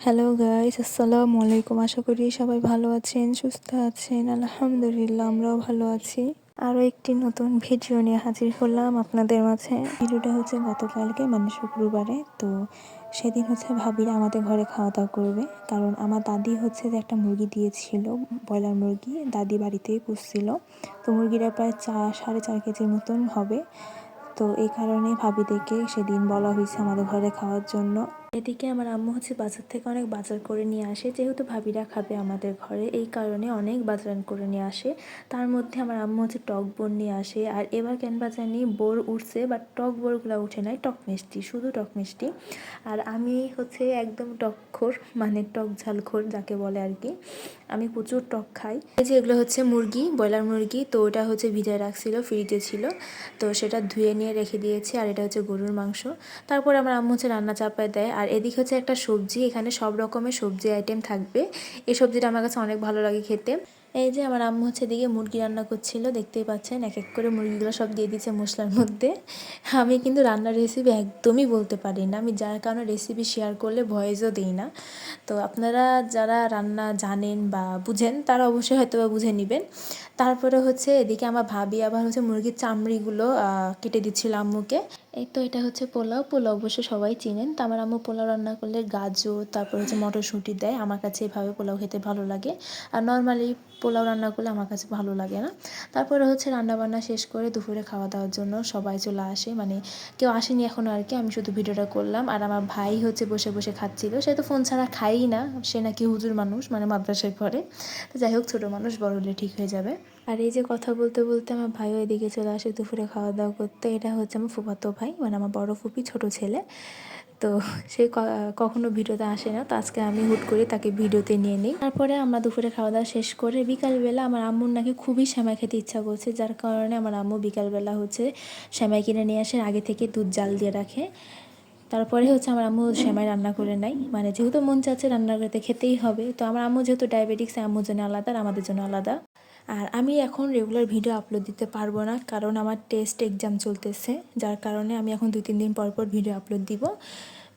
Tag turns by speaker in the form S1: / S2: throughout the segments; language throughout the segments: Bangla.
S1: হ্যালো গাইস আসসালামু আলাইকুম আশা করি সবাই ভালো আছেন সুস্থ আছেন আলহামদুলিল্লাহ আমরাও ভালো আছি আরও একটি নতুন ভিডিও নিয়ে হাজির হলাম আপনাদের মাঝে ভিডিওটা হচ্ছে গতকালকে মানে শুক্রবারে তো সেদিন হচ্ছে ভাবিরা আমাদের ঘরে খাওয়া দাওয়া করবে কারণ আমার দাদি হচ্ছে যে একটা মুরগি দিয়েছিল ব্রয়লার মুরগি দাদি বাড়িতেই পুষছিল তো মুরগিটা প্রায় চার সাড়ে চার কেজির মতন হবে। তো এই কারণে ভাবিদেরকে সেদিন বলা হয়েছে আমাদের ঘরে খাওয়ার জন্য। এদিকে আমার আম্মু হচ্ছে বাজার থেকে অনেক বাজার করে নিয়ে আসে। যেহেতু ভাবিরা খাবে আমাদের ঘরে, এই কারণে অনেক বাজার করে নিয়ে আসে। তার মধ্যে আমার আম্মু হচ্ছে টক বোর নিয়ে আসে। আর এবার কেন বাজানি বোর উঠছে বাট টক বোরগুলো উঠে নাই, টক মিষ্টি, শুধু টক মিষ্টি। আর আমি হচ্ছে একদম টকখোর মানে টক ঝালখোর যাকে বলে আর কি। আমি প্রচুর টক খাই। এই যে এগুলো হচ্ছে মুরগি, ব্রয়লার মুরগি, তো ওটা হচ্ছে ভিজায় রাখছিল ফ্রিজে ছিল। তো সেটা ধুয়ে নিয়ে রেখে দিয়েছি, আর এটা হচ্ছে গরুর মাংস। তারপর আমার আম্মু হচ্ছে রান্না চাপায় দেয়, আর এদিকে হচ্ছে একটা সবজি, এখানে সব রকমের সবজি আইটেম থাকবে। এই সবজিটা আমার কাছে অনেক ভালো লাগে খেতে। এই যে আমার আম্মু হচ্ছে দিকে মুরগি রান্না করছিল, দেখতেই পাচ্ছেন, এক এক করে মুরগিগুলো সব দিয়ে দিচ্ছে মশলার মধ্যে। আমি কিন্তু রান্নার রেসিপি একদমই বলতে পারি না, আমি যার কারণে রেসিপি শেয়ার করলে ভয়েসও দিই না। তো আপনারা যারা রান্না জানেন বা বুঝেন, তারা অবশ্যই হয়তো বা বুঝে নেবেন। তারপরে হচ্ছে এদিকে আমার ভাবি আবার হচ্ছে মুরগির চামড়িগুলো কেটে দিচ্ছিল আম্মুকে। এই তো এটা হচ্ছে পোলাও পোলাও অবশ্য সবাই চিনেন। তো আমার আম্মু পোলাও রান্না করলে গাজর, তারপর হচ্ছে মটরশুঁটি দেয়। আমার কাছে এভাবে পোলাও খেতে ভালো লাগে। আর নর্মালি পোলাও রান্না করলে আমার কাছে ভালো লাগে না। তারপরে হচ্ছে রান্না বান্না শেষ করে দুপুরে খাওয়া দাওয়ার জন্য সবাই চলে আসে। মানে কেউ আসেনি এখনও আর কি, আমি শুধু ভিডিওটা করলাম। আর আমার ভাই হচ্ছে বসে বসে খাচ্ছিল। সে তো ফোন ছাড়া খাই না। সে নাকি হুজুর মানুষ মানে মাদ্রাসায় ঘরে তো যাই হোক, ছোটো মানুষ, বড় হলে ঠিক হয়ে যাবে। আর এই যে কথা বলতে বলতে আমার ভাইও এদিকে চলে আসে দুপুরে খাওয়া দাওয়া করতে। এটা হচ্ছে আমার ফুফাতো ভাই মানে আমার বড় ফুপি, ছোট ছেলে। তো সে কখনো ভিডিওতে আসে না। তো আজকে আমি হুট করে তাকে ভিডিওতে নিয়ে নিই। তারপরে আমরা দুপুরে খাওয়া দাওয়া শেষ করে বিকালবেলা আমার আম্মুর নাকি খুবই শ্যামাই খেতে ইচ্ছা করছে, যার কারণে আমার আম্মু বিকালবেলা হচ্ছে শ্যামাই কিনে নিয়ে আসে, আগে থেকে দুধ জাল দিয়ে রাখে। তারপরে হচ্ছে আমার আম্মু শ্যামাই রান্না করে নেয়। মানে যেহেতু মন চাচ্ছে রান্না করতে খেতেই হবে, তো আমার আম্মু যেহেতু ডায়াবেটিক্স আম্মুর জন্য আলাদা আর আমাদের জন্য আলাদা। আর আমি এখন রেগুলার ভিডিও আপলোড দিতে পারব না, কারণ আমার টেস্ট এক্সাম চলতেছে, যার কারণে আমি এখন দুই, তিন দিন পর পর ভিডিও আপলোড দিব।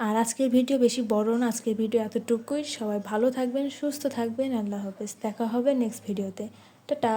S1: আর আজকের ভিডিও বেশি বড় না, আজকের ভিডিও এতটুকুই। সবাই ভালো থাকবেন, সুস্থ থাকবেন। আল্লাহ হাফেজ। দেখা হবে নেক্সট ভিডিওতে টাটা।